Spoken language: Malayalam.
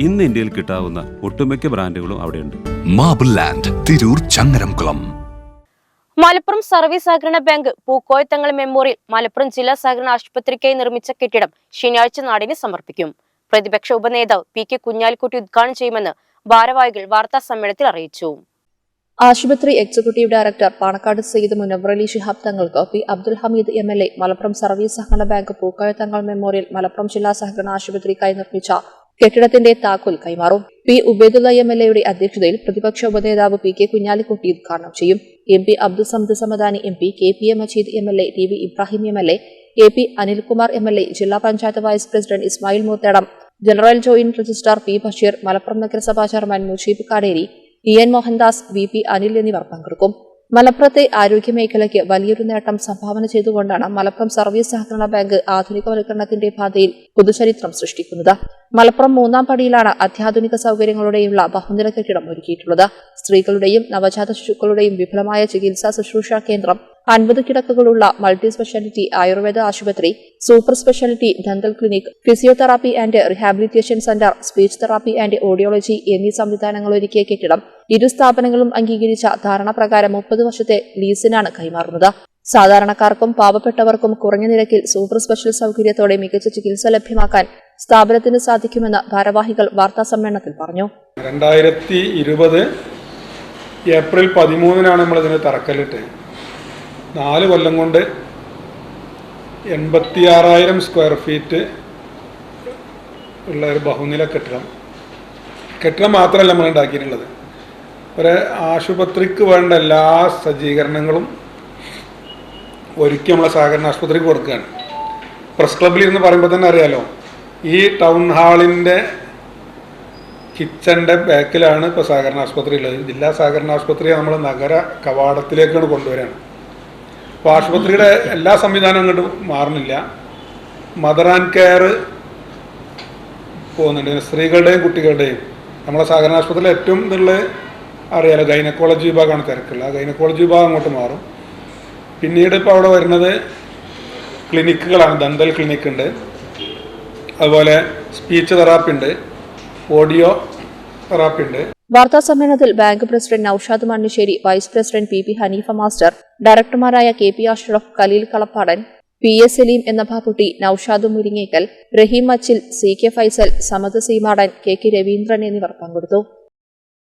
ഇന്ന് ഇന്ത്യയിൽ കിട്ടാവുന്ന ഒട്ടുമിക്ക ബ്രാൻഡുകളും അവിടെയുണ്ട്. Marble land Tirur Changaramkulam Malappuram service സഹകരണ ബാങ്ക് പൂക്കോയത്തങ്ങൾ മെമ്മോറിയൽ മലപ്പുറം ജില്ലാ സഹകരണ ആശുപത്രിക്കായി നിർമ്മിച്ച കെട്ടിടം ശനിയാഴ്ച നാടിന് സമർപ്പിക്കും. പ്രതിപക്ഷ ഉപനേതാവ് പി കെ കുഞ്ഞാലിക്കുട്ടി ഉദ്ഘാടനം ചെയ്യുമെന്ന് ഭാരവാഹികൾ വാർത്താ സമ്മേളനത്തിൽ അറിയിച്ചു. ആശുപത്രി എക്സിക്യൂട്ടീവ് ഡയറക്ടർ പാണക്കാട് സെയ്ദ് മുനവറലി ഷിഹാബ് ശിഹാബ് തങ്ങൾക്ക് P Abdul Hameed M L A Malappuram service സഹകരണ ബാങ്ക് പൂക്കോയത്തങ്ങൾ മെമ്മോറിയൽ മലപ്പുറം ജില്ലാ സഹകരണ ആശുപത്രിക്കായി നിർമ്മിച്ച കെട്ടിടത്തിന്റെ താക്കോൽ കൈമാറും. പി ഉബൈദുള്ള എം എൽ എയുടെ അധ്യക്ഷതയിൽ പ്രതിപക്ഷ ഉപനേതാവ് പി കെ കുഞ്ഞാലിക്കുട്ടി ഉദ്ഘാടനം ചെയ്യും. M P Abdul Samad Samadani M P K P A Majeed M L A T V Ibrahim M L A K P Anilkumar M L A ജില്ലാ panchayat vice president Ismail Moothedam general joint registrar P Basheer Malappuram നഗരസഭാ chairman Mujeeb Kaderi E N Mohandas V P Anil എന്നിവർ പങ്കെടുക്കും. മലപ്പുറത്തെ ആരോഗ്യമേഖലയ്ക്ക് വലിയൊരു നേട്ടം സംഭാവന ചെയ്തുകൊണ്ടാണ് മലപ്പുറം സർവീസ് സഹകരണ ബാങ്ക് ആധുനികവൽക്കരണത്തിന്റെ പാതയിൽ പുതുചരിത്രം സൃഷ്ടിക്കുന്നത്. മലപ്പുറം മൂന്നാം പടിയിലാണ് അത്യാധുനിക സൌകര്യങ്ങളുടെയുള്ള ബഹുനില കെട്ടിടം ഒരുക്കിയിട്ടുള്ളത്. സ്ത്രീകളുടെയും നവജാത ശിശുക്കളുടെയും വിപുലമായ ചികിത്സാ ശുശ്രൂഷ കേന്ദ്രം അൻപത് കിടക്കകളുള്ള മൾട്ടി സ്പെഷ്യാലിറ്റി ആയുർവേദ ആശുപത്രി super speciality dental clinic physiotherapy and rehabilitation centre speech therapy and audiology എന്നീ സംവിധാനങ്ങൾ ഒരുക്കിയ കെട്ടിടം ഇരു സ്ഥാപനങ്ങളും അംഗീകരിച്ച ധാരണപ്രകാരം മുപ്പത് വർഷത്തെ ലീസിനാണ് കൈമാറുന്നത്. സാധാരണക്കാർക്കും പാവപ്പെട്ടവർക്കും കുറഞ്ഞ നിരക്കിൽ സൂപ്പർ സ്പെഷ്യൽ സൗകര്യത്തോടെ മികച്ച ചികിത്സ ലഭ്യമാക്കാൻ സ്ഥാപനത്തിന് സാധിക്കുമെന്ന് ഭാരവാഹികൾ വാർത്താ സമ്മേളനത്തിൽ പറഞ്ഞു. രണ്ടായിരത്തി ഏപ്രിൽ പതിമൂന്നിനാണ് നമ്മൾ ഇതിന് തറക്കല്ലിട്ട് നാല് കൊല്ലം കൊണ്ട് എൺപത്തിയാറായിരം സ്ക്വയർ ഫീറ്റ് ഉള്ള ഒരു ബഹുനില കെട്ടിടം. കെട്ടിടം മാത്രമല്ല നമ്മൾ ഉണ്ടാക്കിയിട്ടുള്ളത്. ഒരു ആശുപത്രിക്ക് വേണ്ട എല്ലാ സജ്ജീകരണങ്ങളും ഒരുക്കി നമ്മളെ സഹകരണ ആശുപത്രിക്ക് കൊടുക്കുകയാണ്. പ്രസ് ക്ലബ്ബിൽ ഇരുന്ന് പറയുമ്പോൾ തന്നെ അറിയാലോ ഈ ടൗൺ ഹാളിന്റെ കിച്ചന്റെ ബാക്കിലാണ് ഇപ്പോൾ സഹകരണ ആശുപത്രി ഉള്ളത്. ജില്ലാ സഹകരണ ആശുപത്രിയെ നമ്മൾ നഗര കവാടത്തിലേക്കാണ് കൊണ്ടുവരാണ് അപ്പോൾ ആശുപത്രിയുടെ എല്ലാ സംവിധാനവും അങ്ങോട്ട് മാറുന്നില്ല. മദർ ആൻഡ് കെയർ പോകുന്നുണ്ട്. സ്ത്രീകളുടെയും കുട്ടികളുടെയും. നമ്മളെ സഹകരണ ആശുപത്രിയിൽ ഏറ്റവും ഇതുള്ള അറിയാലോ ഗൈനക്കോളജി വിഭാഗമാണ് തിരക്കുള്ളത് ആ ഗൈനക്കോളജി വിഭാഗം അങ്ങോട്ട് മാറും. പിന്നീട് ഇപ്പോൾ അവിടെ വരുന്നത് ക്ലിനിക്കുകളാണ്. ദന്തൽ ക്ലിനിക്ക് ഉണ്ട്. അതുപോലെ സ്പീച്ച് തെറാപ്പി ഉണ്ട്. ഓഡിയോ തെറാപ്പി ഉണ്ട്. വാർത്താ സമ്മേളനത്തിൽ bank president Naushad Mannisseri vice president P P Haneefa master ഡയറക്ടർമാരായ K P Ashraf Khaleel Kalappadan P S Saleem എന്ന Bapputty Naushad Muringekkal Raheem Achil C K Faisal Samad Seemadan K K Raveendran എന്നിവർ പങ്കെടുത്തു.